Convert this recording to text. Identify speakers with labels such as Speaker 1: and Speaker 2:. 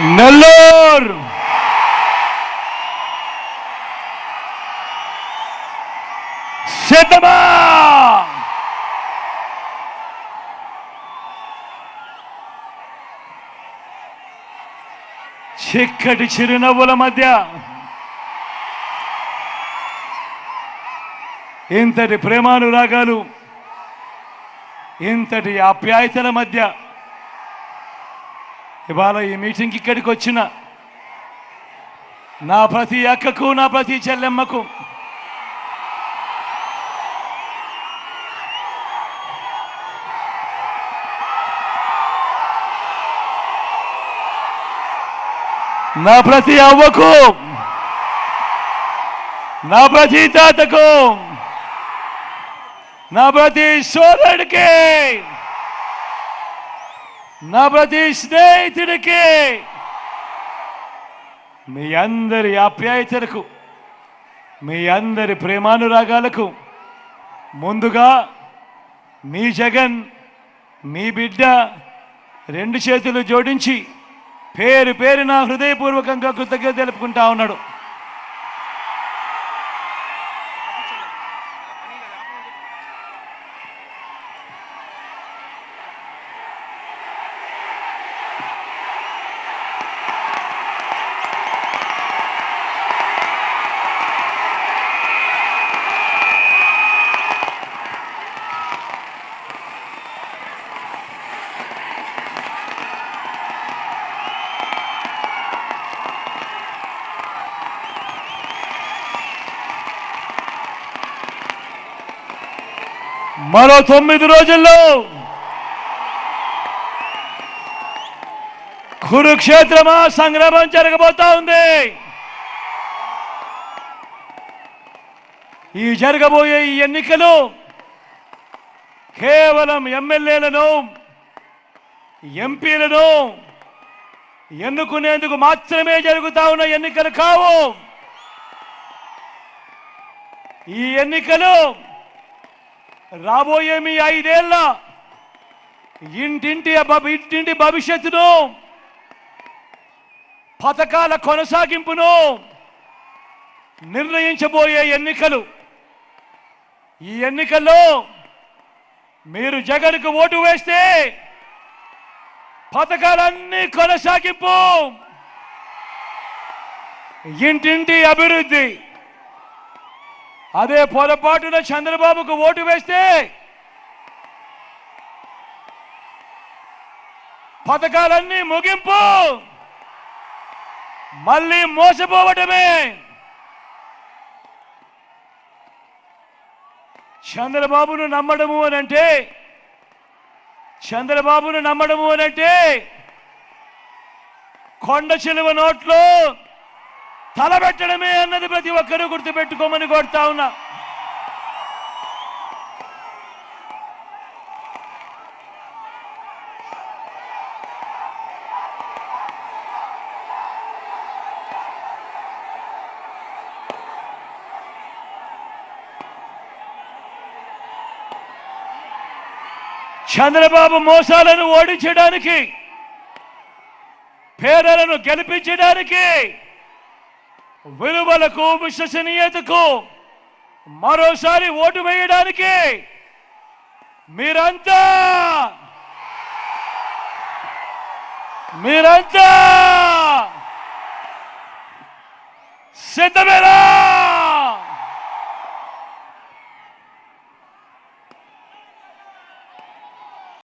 Speaker 1: నెల్లూరు. సిద్ధమా చిక్కటి చిరునవ్వుల మధ్య ఇంతటి ప్రేమానురాగాలు ఇంతటి ఆప్యాయతల మధ్య ఇవాళ ఈ మీటింగ్ ఇక్కడికి వచ్చిన నా ప్రతి అక్కకు నా ప్రతి చెల్లెమ్మకు నా ప్రతి అవ్వకు నా ప్రతి తాతకు నా ప్రతి సోదరుడికి నా ప్రతి స్నేహితుడికి. మీ అందరి ఆప్యాయతలకు మీ అందరి ప్రేమానురాగాలకు ముందుగా మీ జగన్ మీ బిడ్డ రెండు చేతులు జోడించి పేరు పేరు నా హృదయపూర్వకంగా కృతజ్ఞత తెలుపుకుంటా ఉన్నాడు. మరో తొమ్మిది రోజుల్లో కురుక్షేత్రమా సంగ్రామం జరగబోతా ఉంది. ఈ జరగబోయే ఈ ఎన్నికలు కేవలం ఎమ్మెల్యేలను ఎంపీలను ఎన్నుకునేందుకు మాత్రమే జరుగుతా ఉన్న ఎన్నికలు కావు. ఈ ఎన్నికలు రాబోయే మీ ఐదేళ్ళ ఇంటింటి ఇంటింటి భవిష్యత్తును పథకాల కొనసాగింపును నిర్ణయించబోయే ఎన్నికలు. ఈ ఎన్నికల్లో మీరు జగన్కు ఓటు వేస్తే పథకాలన్నీ కొనసాగింపు. ఇంటింటి అభివృద్ధి. అదే పొరపాటున చంద్రబాబుకు ఓటు వేస్తే పథకాలన్నీ ముగింపు. మళ్ళీ మోసపోవటమే. చంద్రబాబును నమ్మడము అని అంటే చంద్రబాబును నమ్మడము అని అంటే కొండ చిలువ నోట్లో తలబెట్టడమే అన్నది ప్రతి ఒక్కరూ గుర్తుపెట్టుకోమని కోరుతా ఉన్నా. చంద్రబాబు మోసాలను ఓడించడానికి పేదలను గెలిపించడానికి విలువలకు విశ్వసనీయతకు మరోసారి ఓటు వేయడానికి మీరంతా మీరంతా సిద్ధమేనా